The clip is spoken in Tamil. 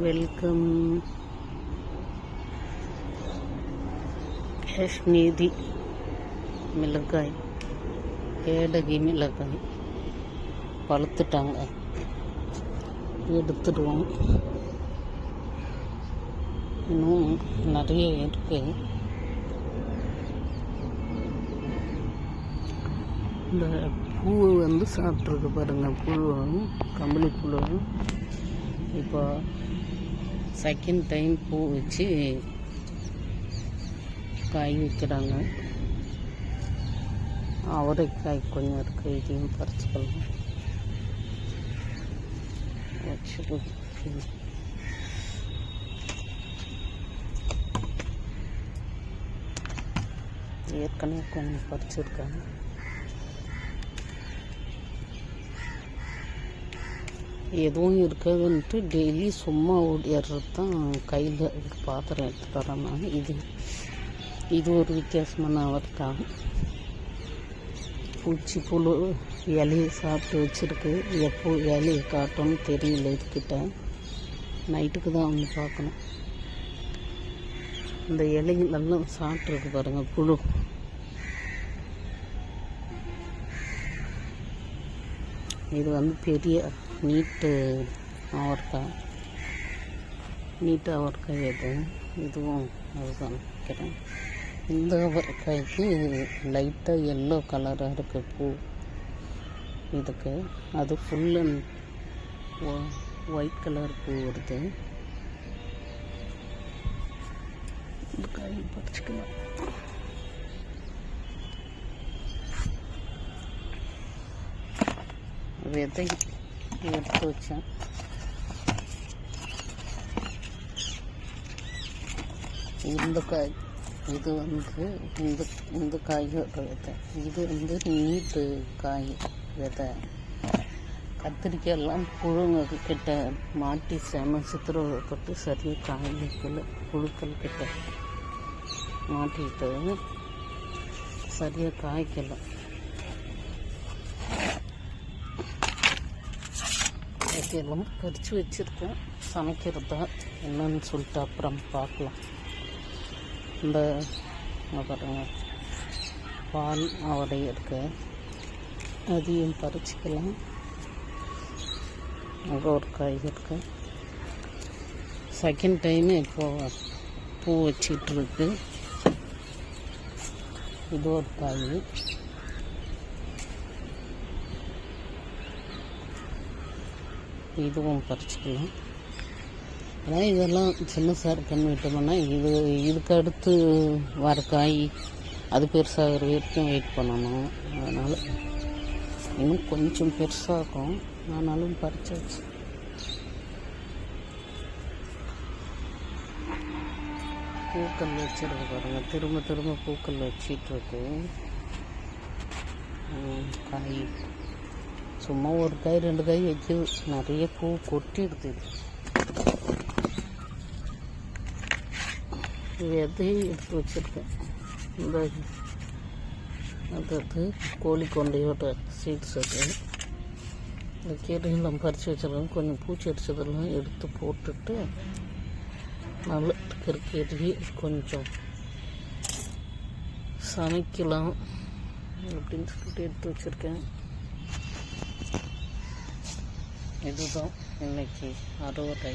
வெல்கம் காஷ்மீரி மிளகாய் ஏடகி மிளகாய் பழுத்துட்டாங்க. எடுத்துடுவோம். இன்னும் நிறைய இருக்கு. இந்த பூ வந்து சாப்பிட்ருக்கு பாருங்க. புழு கம்பளி புழு இப்போ செகண்ட் டைம் பூ வச்சு காய் வைக்கிறாங்க. அவரைக்காய் கொஞ்சம் இருக்கு இதையும் பறிச்சுக்கலாம் வச்சு ஏற்கனவே கொஞ்சம் பறிச்சிருக்காங்க. எதுவும் இருக்காதுன்ட்டு டெய்லி சும்மா ஓடிடுறது தான் கையில் ஒரு பாத்திரம் எடுத்துகிட்டு வரேன் நான் இது. இது ஒரு வித்தியாசமான அவர்தான் பூச்சி புழு இலையை சாப்பிட்டு வச்சுருக்கு. எப்போ இலையை காட்டும்னு தெரியல இதுக்கிட்ட. நைட்டுக்கு தான் வந்து பார்க்கணும். இந்த இலைகளெல்லாம் சாப்பிட்ருக்கு பாருங்கள் புழு. இது வந்து பெரிய நீட்டு அவரைக்காய் நீட்டு அவரைக்காய் எது இதுவும் அதுதான் நினைக்கிறேன் இந்த அவரைக்காய்க்கு லைட்டாக எல்லோ கலராக இருக்குது பூ. இதுக்கு அது ஃபுல் அண்ட் ஒயிட் கலர் பூ வருது. இந்த காய் பறிச்சுக்கலாம். விதை எடுத்து வச்சேன். இந்த காய் இது வந்து இந்த இந்த காய்கறி விதை. இது வந்து நீட்டு காய் விதை. கத்திரிக்காயெல்லாம் புழுங்க கிட்ட மாட்டி செம சித்திரப்பட்டு சரியாக காய் வைக்கல புழுக்கள் கிட்ட மாட்டிக்கிட்டு சரியாக காய்க்கலை. எல்லாம் பறித்து வச்சுருக்கேன் சமைக்கிறதா என்னன்னு சொல்லிட்டு அப்புறம் பார்க்கலாம். இந்த பாருங்க. பால் அவரை இருக்கு. அதையும் பறிச்சுக்கலாம். அங்கே ஒரு காய் இருக்கு. செகண்ட் டைம் இப்போது பூ வச்சிட்ருக்கு இது ஒரு காய். இதுவும் பறிச்சுக்கலாம். ஆனால் இதெல்லாம் சின்ன சார் கண் விட்டோம்னா இது இதுக்கு அடுத்து வர காய் அது பெருசாகிற வரைக்கும் வெயிட் பண்ணணும். அதனால் இன்னும் கொஞ்சம் பெருசாகும் ஆனாலும் பறிச்சாச்சு. பூக்கள் வச்சிருக்கு பாருங்க. திரும்ப திரும்ப பூக்கள் வச்சிட்ருக்கு காய். சும்மா ஒரு காய் ரெண்டு காய் வச்சு நிறைய பூ கொட்டிடுது. விதையும் எடுத்து வச்சுருக்கேன். இந்த அதாவது கோழி கொண்டையோட சீட்ஸ் அது. இந்த கீரையெல்லாம் பறித்து வச்சிருக்கேன் கொஞ்சம் பூச்சி அடித்ததெல்லாம் எடுத்து போட்டுட்டு நல்லா இருக்கிற கீரையை கொஞ்சம் சமைக்கலாம் அப்படின்னு சொல்லிட்டு எடுத்து வச்சுருக்கேன். இதுதான் இன்னைக்கு அறுவடை.